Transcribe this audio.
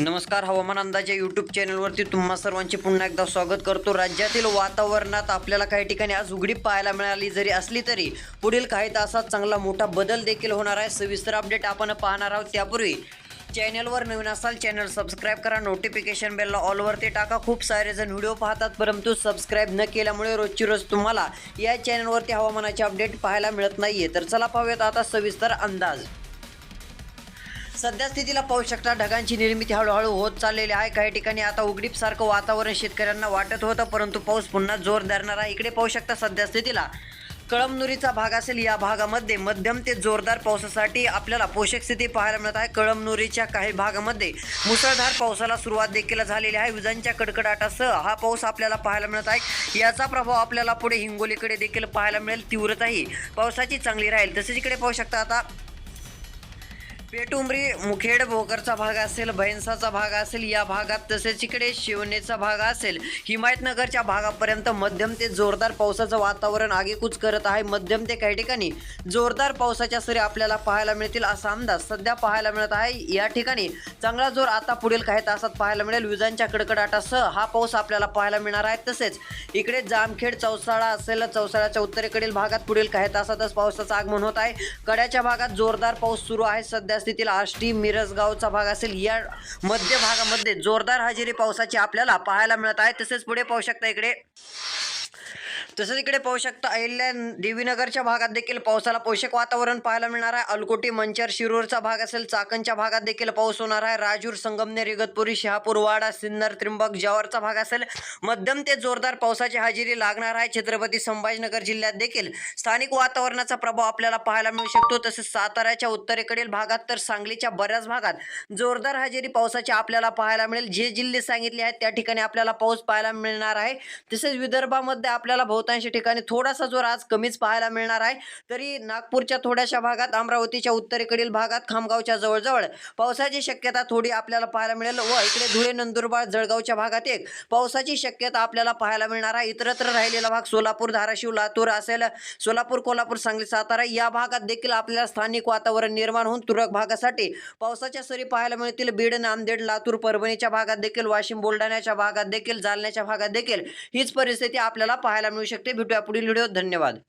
नमस्कार हवामान अंदाजे यूट्यूब चॅनलवरती तुम्हा सर्वांचे पुन्हा एकदा स्वागत करतो. राज्यातील वातावरणात आपल्याला काही ठिकाणी आज उघडी पाहायला मिळाली. जरी असली तरी पुढील काही तासात चांगला मोठा बदल देखील होणार आहे. सविस्तर अपडेट आपण पाहणार आहोत त्यापूर्वी. चॅनलवर नवीन असाल चॅनल सबस्क्राईब करा. नोटिफिकेशन बेलला ऑलवरती टाका. खूप सारे जण व्हिडिओ पाहतात परंतु सबस्क्राईब न केल्यामुळे रोजची रोज तुम्हाला या चॅनलवरती हवामानाचे अपडेट पाहायला मिळत नाहीये. तर चला पाहूयात आता सविस्तर अंदाज. सध्या स्थितीला पाहू शकता ढगांची निर्मिती हळूहळू होत चाललेली आहे. काही ठिकाणी आता उघडीपसारखं वातावरण शेतकऱ्यांना वाटत होतं परंतु पाऊस पुन्हा जोर धरणार आहे. इकडे पाहू शकता सध्या स्थितीला. कळमनुरीचा भाग असेल या भागामध्ये मध्यम ते जोरदार पावसासाठी आपल्याला पोषक स्थिती पाहायला मिळत आहे. कळमनुरीच्या काही भागामध्ये मुसळधार पावसाला सुरुवात देखील झालेली आहे. विजांच्या कडकडाटासह हा पाऊस आपल्याला पाहायला मिळत आहे. याचा प्रभाव आपल्याला पुढे हिंगोलीकडे देखील पाहायला मिळेल. तीव्रताही पावसाची चांगली राहील. तसेच इकडे पाहू शकता आता पेटुंबरी मुखेड भोकरचा भाग असेल भैंसाचा भाग असेल या भागात तसेच इकडे शिवनेचा भाग असेल. हिमायतनगरच्या भागापर्यंत मध्यम ते जोरदार पावसाचं वातावरण आगेकूच करत आहे. मध्यम ते काही ठिकाणी जोरदार पावसाच्या सरी आपल्याला पाहायला मिळतील असा अंदाज सध्या पाहायला मिळत आहे. या ठिकाणी चांगला जोर आता पुढील काही तासात पाहायला मिळेल. विजांच्या कडकडाटासह हा पाऊस आपल्याला पाहायला मिळणार आहे. तसेच इकडे जामखेड चौसाळा असेल चौसाळ्याच्या उत्तरेकडील भागात पुढील काही तासातच पावसाचं आगमन होत आहे. कड्याच्या भागात जोरदार पाऊस सुरू आहे. सध्या स्थितीत आष्टी मिरजगावचा भाग असेल या मध्य भागामध्ये जोरदार हजेरी पावसाची आपल्याला पाहायला मिळत आहे. तसेच पुढे पाहू शकता इकडे. तसंच इकडे पाहू शकता अहिल्या देवीनगरच्या भागात देखील पावसाला पोषक वातावरण पाहायला मिळणार आहे. अलकोटी मंचर शिरूरचा भाग असेल चाकणच्या भागात देखील पाऊस होणार आहे. राजूर संगमनेर इगतपुरी शहापूर वाडा सिन्नर त्रिंबक जवारचा भाग असेल मध्यम ते जोरदार पावसाची हजेरी लागणार आहे. छत्रपती संभाजीनगर जिल्ह्यात देखील स्थानिक वातावरणाचा प्रभाव आपल्याला पाहायला मिळू शकतो. तसेच साताऱ्याच्या उत्तरेकडील भागात तर सांगलीच्या बऱ्याच भागात जोरदार हजेरी पावसाची आपल्याला पाहायला मिळेल. जे जिल्हे सांगितले आहेत त्या ठिकाणी आपल्याला पाऊस पाहायला मिळणार आहे. तसेच विदर्भामध्ये आपल्याला बहुतांश ठिकाणी थोडासा जोर आज कमीच पाहायला मिळणार आहे. तरी नागपूरच्या थोड्याशा भागात अमरावतीच्या उत्तरेकडील भागात खामगावच्या जवळजवळ पावसाची शक्यता थोडी आपल्याला पाहायला मिळेल व इकडे धुळे नंदुरबार जळगावच्या भागात एक पावसाची शक्यता आपल्याला पाहायला मिळणार आहे. इतरत्र राहिलेला भाग सोलापूर धाराशिव लातूर असेल सोलापूर कोल्हापूर सांगली सातारा या भागात देखील आपल्याला स्थानिक वातावरण निर्माण होऊन तुरळक भागासाठी पावसाच्या सरी पाहायला मिळतील. बीड नांदेड लातूर परभणीच्या भागात देखील वाशिम बुलढाण्याच्या भागात देखील जालन्याच्या भागात देखील हीच परिस्थिती आपल्याला पाहायला मिळू शकते. भेटूया पुढील व्हिडिओ धन्यवाद.